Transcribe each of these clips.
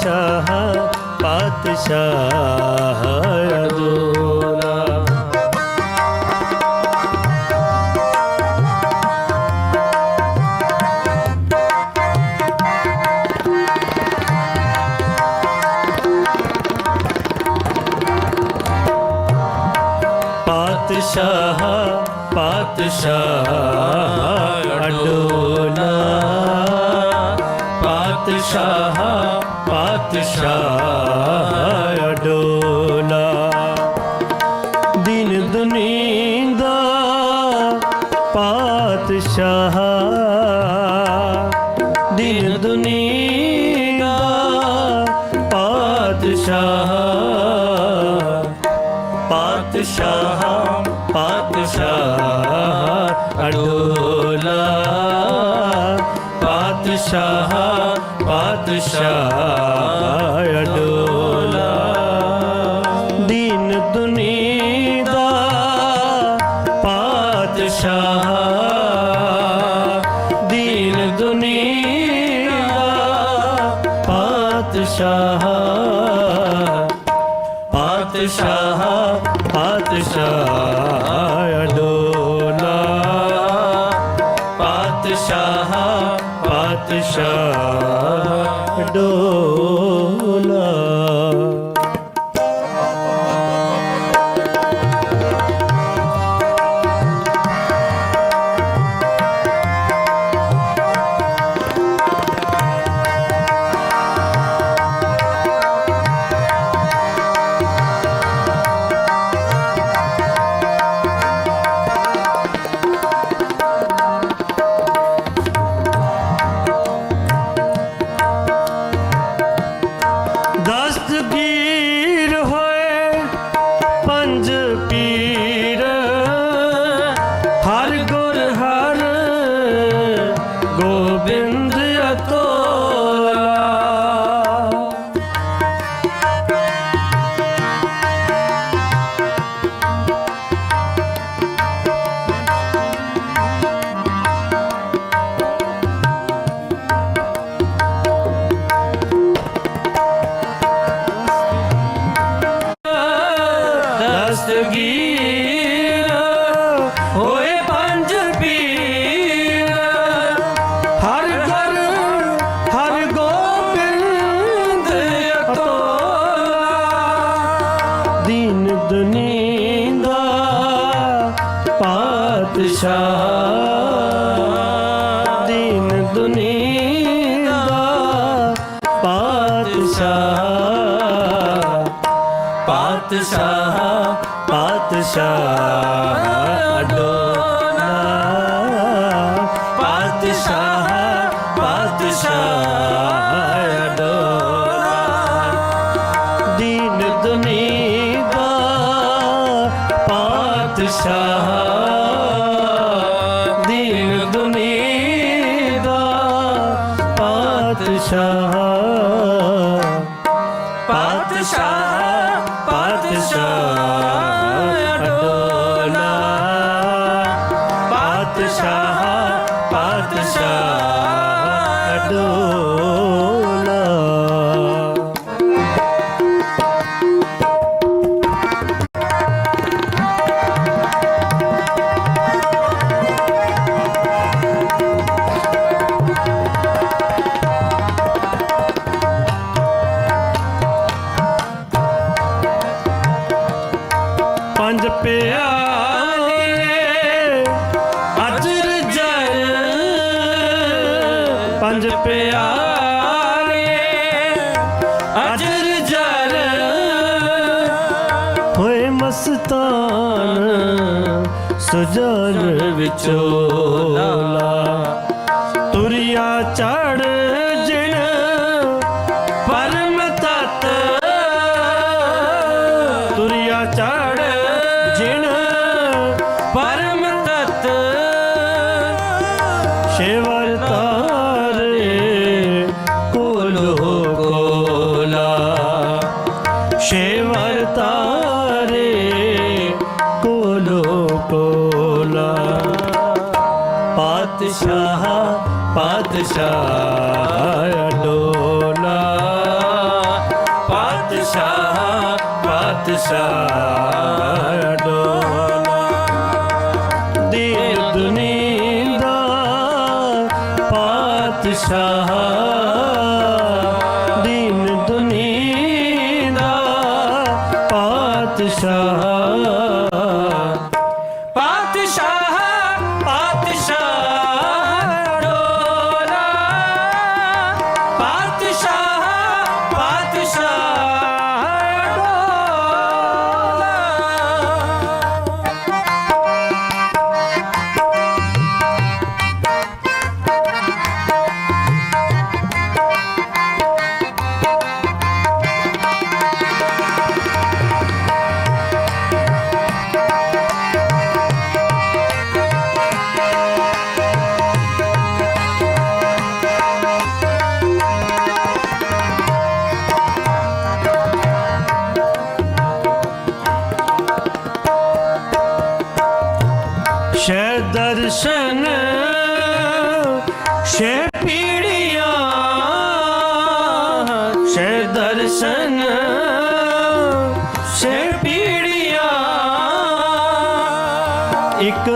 ਪਾਤਸ਼ਾਹ ਪਾਤਸ਼ਾਹ ਅਡੋਲਾ ਪਾਤਸ਼ਾਹ ਪਾਤਸ਼ਾਹ ਅਡੋਲਾ ਪਾਤਸ਼ਾਹ ਪਾਤਸ਼ਾਹ ਅਡੋਲਾ ਦਿਨ ਦੁਨੀ ਦਾ ਪਾਤਸ਼ਾਹ ਦਿਨ ਦੁਨੀਂਦਾ ਪਾਤਸ਼ਾਹ ਪਾਤਸ਼ਾਹ ਪਾਤਸ਼ਾਹ ਅਡੋਲਾ ਪਾਤਸ਼ਾਹ ਪਾਤਸ਼ਾਹ ਅਡੋਲਾ। ਦੀਨ ਦੁਨੀਦਾ ਪਾਤਸ਼ਾਹ। ਦੀਨ ਦੁਨੀਦਾ ਪਾਤਸ਼ਾਹ। ਪਾਤਸ਼ਾਹ ਪਾਤਸ਼ਾਹ ਅਡੋਲਾ। ਪਾਤਸ਼ਾਹ ਪਾਤਸ਼ਾਹ ਅਡੋਲਾ মাটি ਦੀਨ ਦੁਨੀਦਾ ਪਾਤਸ਼ਾਹ ਦੀਨ ਦੁਨੀਦਾ ਪਾਤਸ਼ਾਹ ਪਾਤਸ਼ਾਹ ਪਾਤਸ਼ਾਹ ਅਡੋਲਾ ਪਾਤਸ਼ਾਹ ਪਾਤਸ਼ਾਹ ਪਾਤਸ਼ਾਹ ਅਡੋਲਾ ਪਾਤਸ਼ਾਹ ਪਾਤਸ਼ਾਹ ਮਸਤਾਨ ਸੁਜਨ ਵਿਚੋਲਾ ਤੁਰਿਆ ਚੜ ਜਿਣ ਪਰਮ ਤਤ। ਤੁਰਿਆ ਚੜ ਜਿਣ ਪਰਮ ਤਤ। ਸ਼ੇਵਰ ਪਾਤਸ਼ਾਹ ਅਡੋਲਾ। ਪਾਤਸ਼ਾਹ ਪਾਤਸ਼ਾਹ ਅਡੋਲਾ। ਦੇ ਦੁਨੀ ਦਾ ਪਾਤਸ਼ਾਹ। ਸ਼ਾਹ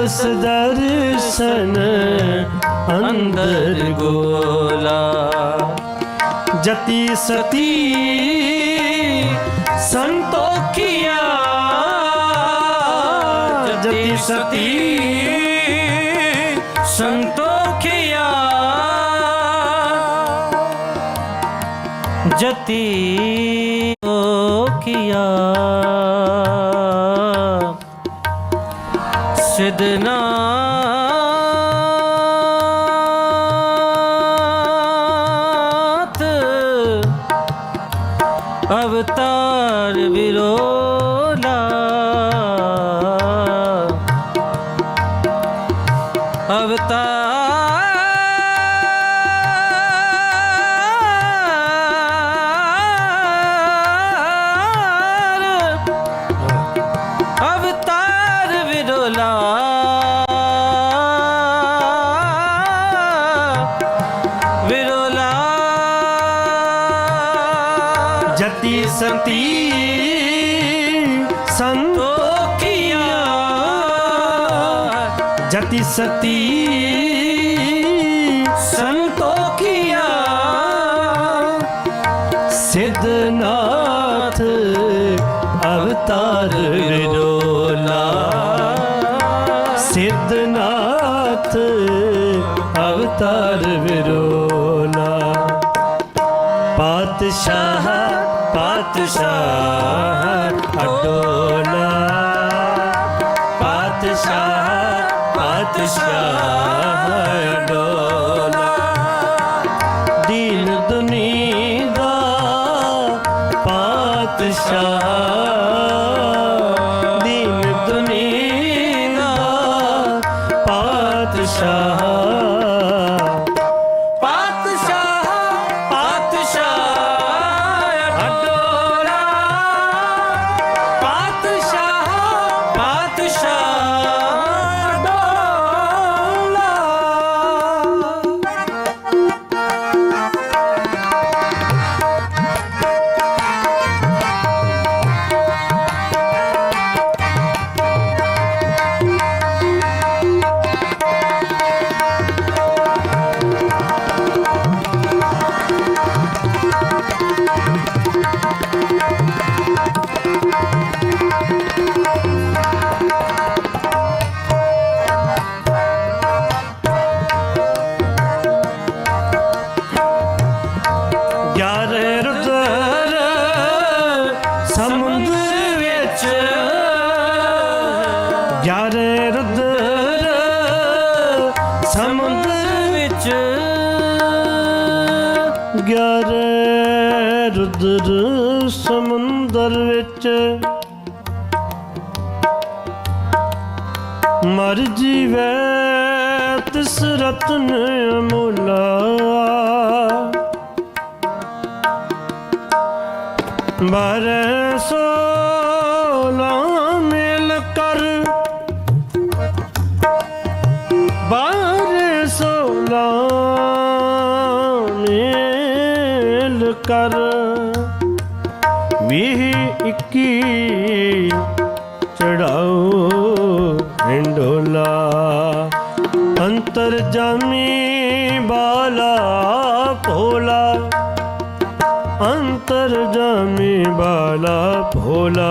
ਇਕ ਸਦਰਸ਼ਨ ਅੰਦਰ ਗੋਲਾ। ਜਤੀ ਸਤੀ ਸੰਤੋਖਿਆ। ਜਤੀ ਸਤੀ ਸੰਤੋਖਿਆ। ਜਤੀ ਕੀਆ ਸਿਦਨਾ ਅਵਤਾਰ ਵਿਰੋਲਾ। ਅਵਤਾਰ ਜਤੀ ਸੰਤੀ ਸੰਤੋਖੀਆ ਜਤੀ ਸਤੀ ਸੰਤੋਖੀਆ ਸਿਧਨਾਥ ਅਵਤਾਰ ਰੋਲਾ ਸਿਧਨਾਥ ਅਵਤਾਰ ਵਿਰੋਲਾ। ਪਾਤਸ਼ਾਹ ਪਾਤਸ਼ਾਹ ਅਡੋਲਾ। ਪਾਤਸ਼ਾਹ ਪਾਤਸ਼ਾਹ ਅਡੋਲਾ। ਦੀਨ ਦੁਨੀ ਦਾ ਪਾਤਸ਼ਾਹ ਗਿਆਰੇ ਰੁਦਰ ਸਮੁੰਦਰ ਵਿੱਚ। ਮਰ ਜੀਵੇ ਤਿਸ ਰਤਨ ਅਮੁਲਾ। ਬਾਰੇ ਸੋਲਾ ਕਰ ਵੀਹ ਇੱਕੀ ਚੜਾਓ ਹਿੰਡੋਲਾ ਅੰਤਰ ਜਾਮੀ ਬਾਲਾ ਭੋਲਾ। ਅੰਤਰ ਜਾਮੀ ਬਾਲਾ ਭੋਲਾ।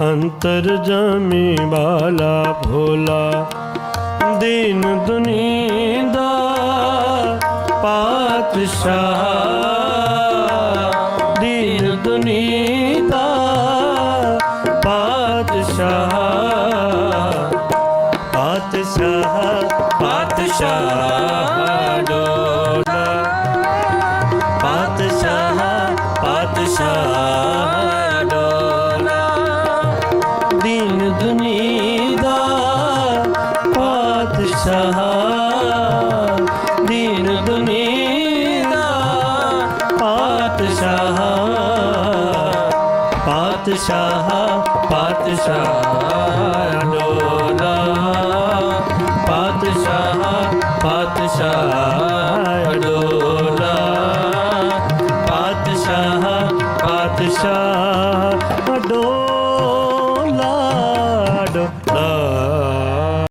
ਅੰਤਰ ਜਾਮੀ ਬਾਲਾ ਭੋਲਾ। ਦੀਨ ਦੁਨੀ ਦਾ ਪਾਤਸ਼ਾਹ ਦੀਨ ਦੁਨੀ ਦਾ ਪਾਤਸ਼ਾਹ ਪਾਤਸ਼ਾਹ ਪਾਤਸ਼ਾਹ ਡੋਲਾ ਪਾਤਸ਼ਾਹ ਪਾਤਸ਼ਾਹ ਡੋਲਾ